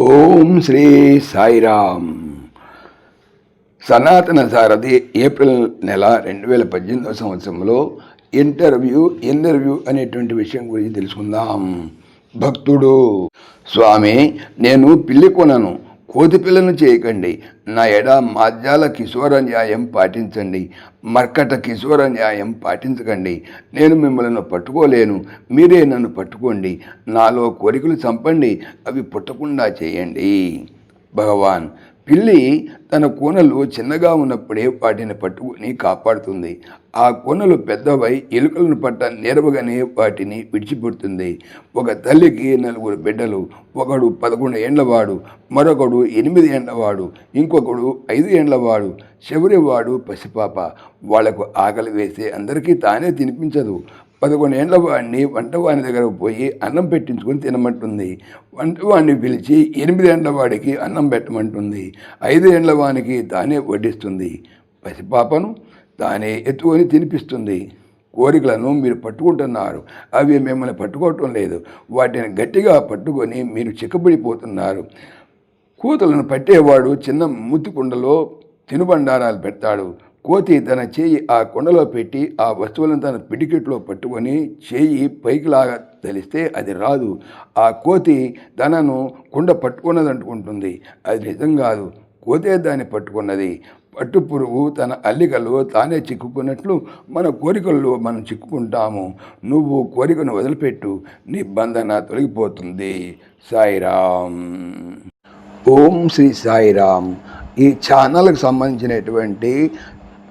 ఓం శ్రీ సాయిరామ్ సనాతన సారథి ఏప్రిల్ నెల రెండు వేల పద్దెనిమిదవ సంవత్సరంలో ఇంటర్వ్యూ ఇంటర్వ్యూ అనేటువంటి విషయం గురించి తెలుసుకుందాం. భక్తుడు. స్వామి నేను పిల్లి కొనను. కోతి పిల్లను చేయకండి. నా ఎడ మాధ్యాల కిశోర న్యాయం పాటించండి. మర్కట కిశోర న్యాయం పాటించకండి. నేను మిమ్మల్ని పట్టుకోలేను. మీరే నన్ను పట్టుకోండి. నాలో కోరికలు చంపండి. అవి పుట్టకుండా చేయండి. భగవాన్. పిల్లి తన కూనలు చిన్నగా ఉన్నప్పుడే వాటిని పట్టుకుని కాపాడుతుంది. ఆ కూనలు పెద్దవై ఎలుకలను పట్ట నేరవగానే వాటిని విడిచిపెడుతుంది. ఒక తల్లికి నలుగురు బిడ్డలు ఒకడు పదకొండు ఏండ్లవాడు మరొకడు ఎనిమిది ఏండ్లవాడు ఇంకొకడు ఐదు ఏండ్లవాడు చివరివాడు పసిపాప. వాళ్ళకు ఆకలి వేస్తే అందరికీ తానే తినిపించదు. పదకొండు ఏండ్ల వాడిని వంటవాని దగ్గరకు పోయి అన్నం పెట్టించుకొని తినమంటుంది. వంటవాడిని పిలిచి ఎనిమిదేండ్ల వాడికి అన్నం పెట్టమంటుంది. ఐదు ఏండ్ల వానికి తానే వడ్డిస్తుంది. పసిపాపను తానే ఎత్తుకొని తినిపిస్తుంది. కోరికలను మీరు పట్టుకుంటున్నారు. అవి మిమ్మల్ని పట్టుకోవటం లేదు. వాటిని గట్టిగా పట్టుకొని మీరు చిక్కబడిపోతున్నారు. కూతులను పట్టేవాడు చిన్న ముత్తికుండలో తినుబండారాలు పెడతాడు. కోతి తన చేయి ఆ కుండలో పెట్టి ఆ వస్తువులను తన పిడికెట్లో పట్టుకొని చేయి పైకి లాగా తెలిస్తే అది రాదు. ఆ కోతి తనను కుండ పట్టుకున్నదంటుకుంటుంది. అది నిజం కాదు. కోతే దాన్ని పట్టుకున్నది. పట్టు పురుగు తన అల్లికలో తానే చిక్కుకున్నట్లు మన కోరికల్లో మనం చిక్కుకుంటాము. నువ్వు కోరికను వదిలిపెట్టు. నిబంధన తొలగిపోతుంది. సాయిరామ్. ఓం శ్రీ సాయిరామ్. ఈ ఛానల్కి సంబంధించినటువంటి